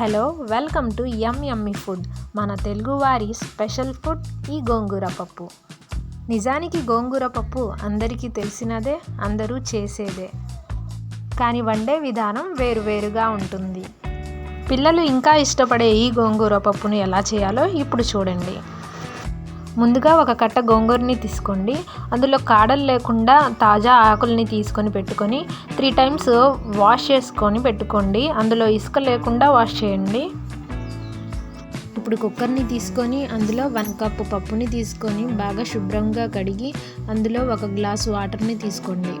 Hello welcome to yum yummy food. మన తెలుగువారి special food ఈ గోంగూర పప్పు. నిజానికి గోంగూర పప్పు అందరికీ తెలిసినదే అందరూ చేసేదే. కానీ వండే విధానం వేరువేరుగా ఉంటుంది. పిల్లలు ఇంకా ఇష్టపడే ఈ గోంగూర పప్పును ఎలా చేయాలో ఇప్పుడు చూడండి. ముందుగా ఒక కట్ట గోంగూరని తీసుకోండి. అందులో కాడలు లేకుండా తాజా ఆకుల్ని తీసుకొని పెట్టుకొని త్రీ టైమ్స్ వాష్ చేసుకొని పెట్టుకోండి. అందులో ఇసుక లేకుండా వాష్ చేయండి. ఇప్పుడు కుక్కర్ని తీసుకొని అందులో వన్ కప్ పప్పుని తీసుకొని బాగా శుభ్రంగా కడిగి అందులో ఒక గ్లాస్ వాటర్ని తీసుకోండి.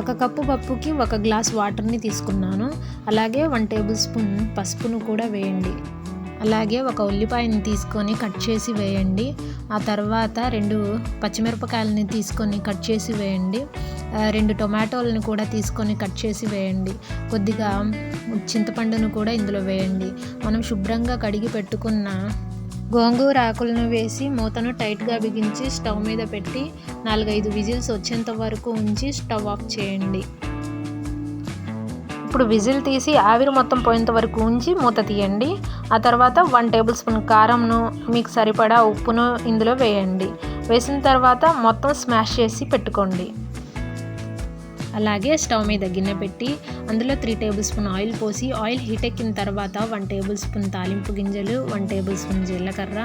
ఒక కప్పు పప్పుకి ఒక గ్లాస్ వాటర్ని తీసుకున్నాను. అలాగే వన్ టేబుల్ స్పూన్ పసుపును కూడా వేయండి. అలాగే ఒక ఉల్లిపాయని తీసుకొని కట్ చేసి వేయండి. ఆ తర్వాత రెండు పచ్చిమిరపకాయలని తీసుకొని కట్ చేసి వేయండి. రెండు టొమాటోలను కూడా తీసుకొని కట్ చేసి వేయండి. కొద్దిగా చింతపండును కూడా ఇందులో వేయండి. మనం శుభ్రంగా కడిగి పెట్టుకున్న గోంగూర ఆకులను వేసి మూతను టైట్గా బిగించి స్టవ్ మీద పెట్టి నాలుగైదు విజిల్స్ వచ్చేంత వరకు ఉంచి స్టవ్ ఆఫ్ చేయండి. ఇప్పుడు విజిల్ తీసి ఆవిరి మొత్తం పోయేంత వరకు ఉంచి మూత తీయండి. ఆ తర్వాత వన్ టేబుల్ స్పూన్ కారంను మీకు సరిపడా ఉప్పును ఇందులో వేయండి. వేసిన తర్వాత మొత్తం స్మాష్ చేసి పెట్టుకోండి. అలాగే స్టవ్ మీద గిన్నె పెట్టి అందులో త్రీ టేబుల్ స్పూన్ ఆయిల్ పోసి ఆయిల్ హీట్ ఎక్కిన తర్వాత వన్ టేబుల్ స్పూన్ తాలింపు గింజలు వన్ టేబుల్ స్పూన్ జీలకర్ర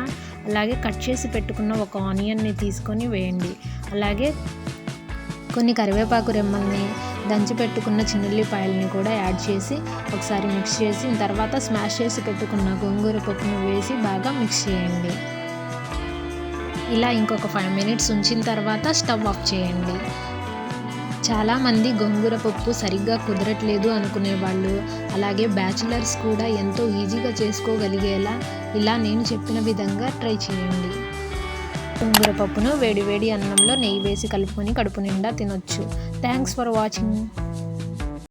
అలాగే కట్ చేసి పెట్టుకున్న ఒక ఆనియన్ని తీసుకొని వేయండి. అలాగే కొన్ని కరివేపాకు రెమ్మల్ని దంచి పెట్టుకున్న చిన్నుల్లిపాయలని కూడా యాడ్ చేసి ఒకసారి మిక్స్ చేసి తర్వాత స్మాష్ చేసి పెట్టుకున్న గోంగూర పప్పును వేసి బాగా మిక్స్ చేయండి. ఇలా ఇంకొక ఫైవ్ మినిట్స్ ఉంచిన తర్వాత స్టవ్ ఆఫ్ చేయండి. చాలామంది గోంగూర పప్పు సరిగ్గా కుదరట్లేదు అనుకునే వాళ్ళు అలాగే బ్యాచిలర్స్ కూడా ఎంతో ఈజీగా చేసుకోగలిగేలా ఇలా నేను చెప్పిన విధంగా ట్రై చేయండి. గోంగూర పప్పును వేడి వేడి అన్నంలో నెయ్యి వేసి కలుపుకొని కడుపు నిండా తినొచ్చు. Thanks for watching